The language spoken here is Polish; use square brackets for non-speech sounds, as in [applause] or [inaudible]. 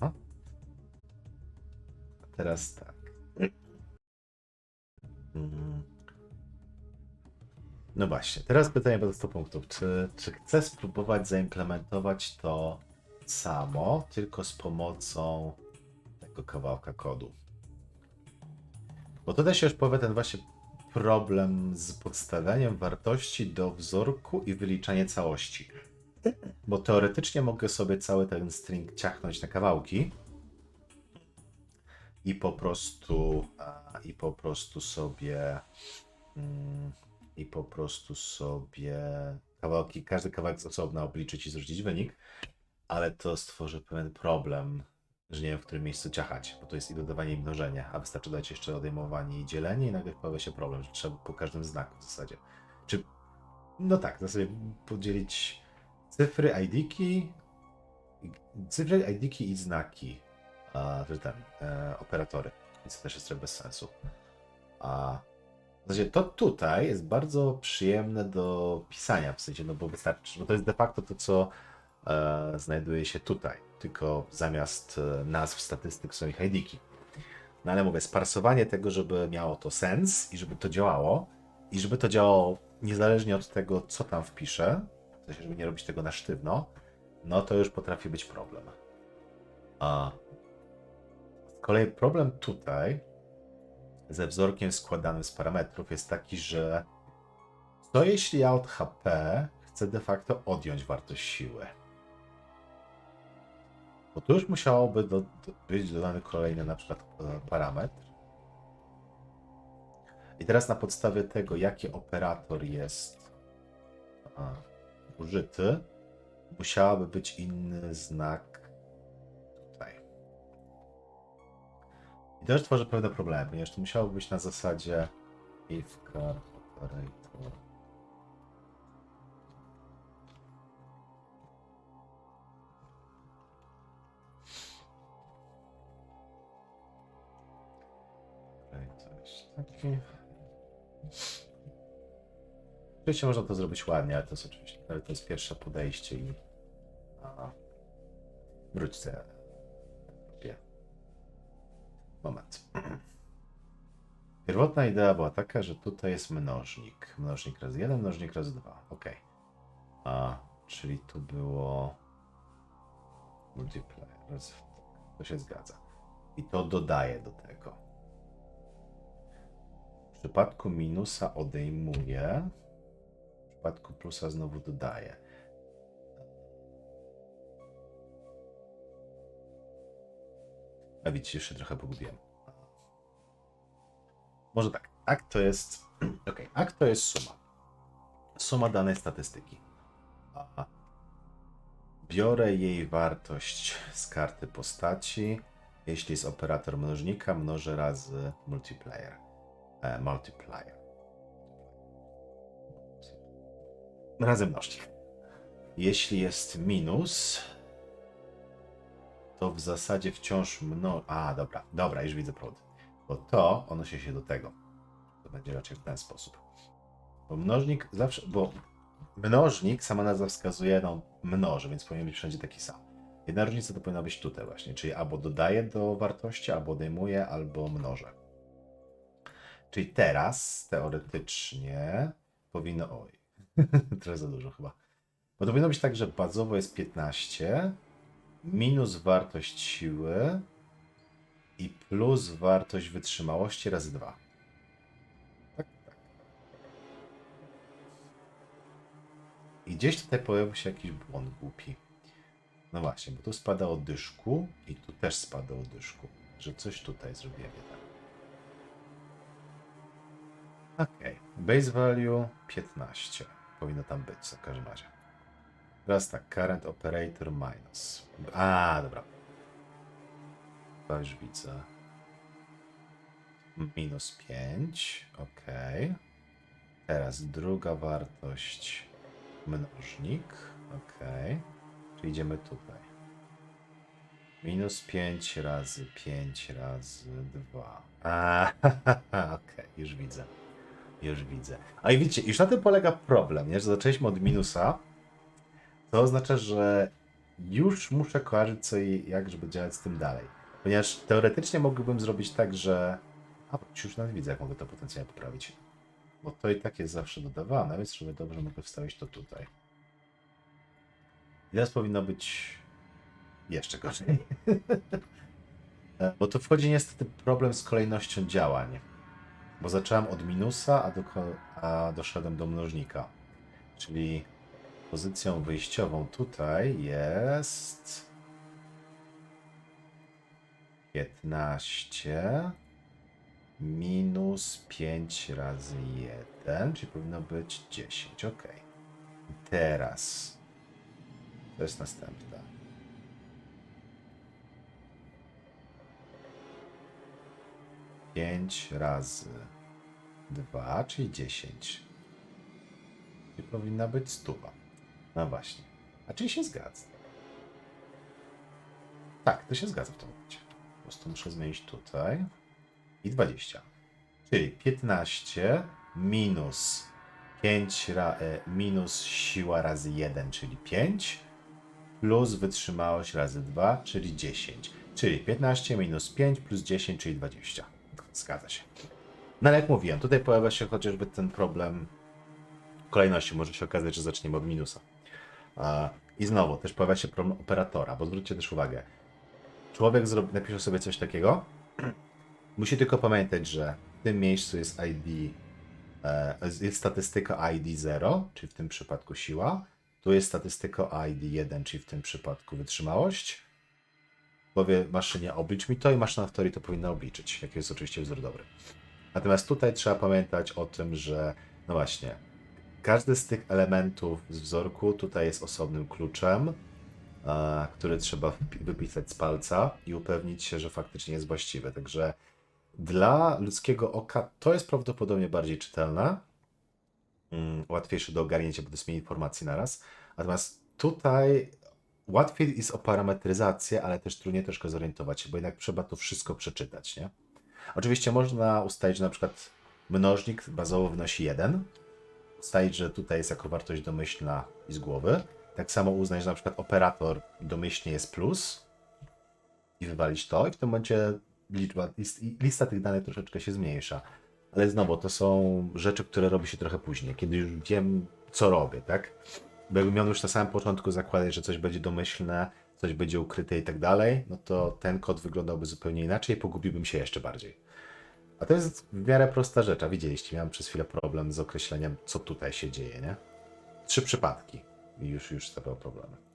A teraz tak. Mm. No właśnie, teraz pytanie do 100 punktów. Czy, czy chcę spróbować zaimplementować to samo, tylko z pomocą tego kawałka kodu? Bo tutaj się już pojawia ten właśnie problem z podstawianiem wartości do wzorku i wyliczanie całości. Bo teoretycznie mogę sobie cały ten string ciachnąć na kawałki i po prostu i po prostu sobie mm, i po prostu sobie kawałki, każdy kawałek z osobna obliczyć i zrzucić wynik, ale to stworzy pewien problem, że nie wiem w którym miejscu ciachać, bo to jest i dodawanie i mnożenie, a wystarczy dać jeszcze odejmowanie i dzielenie i nagle pojawia się problem, że trzeba po każdym znaku w zasadzie. Czy no tak, w zasadzie podzielić cyfry, ID-ki, cyfry, ID-ki i znaki, a, że ten, e, operatory, więc też jest trochę bez sensu. A w zasadzie to tutaj jest bardzo przyjemne do pisania, w sensie, no bo wystarczy, bo to jest de facto to, co e, znajduje się tutaj, tylko zamiast e, nazw statystyk są ich ID-ki. No ale mówię, sparsowanie tego, żeby miało to sens i żeby to działało, i żeby to działało niezależnie od tego, co tam wpiszę, sensie, żeby nie robić tego na sztywno, no to już potrafi być problem. A z kolei problem tutaj ze wzorkiem składanym z parametrów jest taki, że co jeśli ja od HP chcę de facto odjąć wartość siły? Bo tu już musiałoby do, do, być dodany kolejny na przykład e, parametr. I teraz na podstawie tego, jaki operator jest a, użyty, musiałaby być inny znak tutaj. I już tworzy pewne problemy, ponieważ to musiało być na zasadzie if car operator. Taki. Oczywiście można to zrobić ładnie, ale to jest oczywiście, ale to jest pierwsze podejście i. A, wróćcie. Moment. [clears throat] Pierwotna idea była taka, że tutaj jest mnożnik. Mnożnik razy 1, mnożnik razy 2. Ok. A, czyli tu było multiplier. Razy, to się zgadza. I to dodaję do tego. W przypadku minusa odejmuję. Przypadku plusa znowu dodaję. A widzicie, jeszcze trochę pogubiłem. Może tak. Akt to jest. [clears throat] Ok, akt to jest suma. Suma danej statystyki. A biorę jej wartość z karty postaci. Jeśli jest operator mnożnika, mnożę razy multiplayer. E, multiplier. Razy mnożnik. Jeśli jest minus, to w zasadzie wciąż mno... A, dobra, dobra, już widzę powód. Bo to odnosi się do tego. To będzie raczej w ten sposób. Bo mnożnik zawsze, bo mnożnik, sama nazwa wskazuje, no mnoży, więc powinien być wszędzie taki sam. Jedna różnica to powinna być tutaj właśnie, czyli albo dodaję do wartości, albo odejmuję, albo mnożę. Czyli teraz teoretycznie powinno... Oj, [laughs] trochę za dużo chyba. Bo to powinno być tak, że bazowo jest 15, minus wartość siły i plus wartość wytrzymałości razy 2. Tak, tak. I gdzieś tutaj pojawił się jakiś błąd głupi. No właśnie, bo tu spada o dyszku i tu też spada o dyszku. Że coś tutaj zrobiłem tak. Okej. Base value 15. Powinno tam być w każdym razie. Teraz tak, current operator minus. A, dobra. To już widzę. Minus 5, ok. Teraz druga wartość mnożnik, ok. Czyli idziemy tutaj. Minus 5 razy 5 razy 2. A, [laughs] ok, już widzę. Już widzę. A i widzicie, już na tym polega problem, nie? że zaczęliśmy od minusa, to oznacza, że już muszę kojarzyć co i jak, żeby działać z tym dalej. Ponieważ teoretycznie mógłbym zrobić tak, że... A, już nawet widzę, jak mogę to potencjalnie poprawić. Bo to i tak jest zawsze dodawane, więc sobie dobrze mogę wstawić to tutaj. I teraz powinno być jeszcze gorzej. [laughs] Bo tu wchodzi niestety problem z kolejnością działań. Bo zacząłem od minusa, a, doko- a doszedłem do mnożnika. Czyli pozycją wyjściową tutaj jest 15 minus 5 razy 1, czyli powinno być 10. Ok. I teraz to jest następne. Pięć razy dwa, czyli 10. I powinna być stuwa. No właśnie. A czyli się zgadza? Tak, to się zgadza w tym momencie. Po prostu muszę zmienić tutaj. I 20. Czyli 15 minus 5 ra, e, minus siła razy 1, czyli 5, plus wytrzymałość razy 2, czyli 10. Czyli 15 minus 5 plus 10, czyli 20. Zgadza się. No ale jak mówiłem, tutaj pojawia się chociażby ten problem kolejności. Może się okazać, że zaczniemy od minusa. I znowu też pojawia się problem operatora, bo zwróćcie też uwagę. Człowiek napisze sobie coś takiego, [clears throat] musi tylko pamiętać, że w tym miejscu jest ID, e, jest statystyka ID 0, czyli w tym przypadku siła. Tu jest statystyka ID 1, czyli w tym przypadku wytrzymałość. Powie maszynie oblicz mi to i maszyna w teorii to powinna obliczyć, jak jest oczywiście wzór dobry. Natomiast tutaj trzeba pamiętać o tym, że no właśnie, każdy z tych elementów z wzorku tutaj jest osobnym kluczem, który trzeba wypisać z palca i upewnić się, że faktycznie jest właściwy. Także dla ludzkiego oka to jest prawdopodobnie bardziej czytelne, mm, łatwiejsze do ogarnięcia, bo to jest mniej informacji naraz. Natomiast tutaj łatwiej jest o parametryzację, ale też trudniej troszkę zorientować się, bo jednak trzeba to wszystko przeczytać, nie? Oczywiście można ustalić, że na przykład mnożnik bazowo wynosi 1, ustalić, że tutaj jest jako wartość domyślna i z głowy. Tak samo uznać, że na przykład operator domyślnie jest plus i wywalić to i w tym momencie liczba, list, lista tych danych troszeczkę się zmniejsza. Ale znowu, to są rzeczy, które robi się trochę później, kiedy już wiem, co robię, tak? Jakbym już na samym początku zakładać, że coś będzie domyślne, coś będzie ukryte i tak dalej, no to ten kod wyglądałby zupełnie inaczej i pogubiłbym się jeszcze bardziej. A to jest w miarę prosta rzecz, a widzieliście, miałem przez chwilę problem z określeniem, co tutaj się dzieje, nie? Trzy przypadki i już, już sprawiał problemy.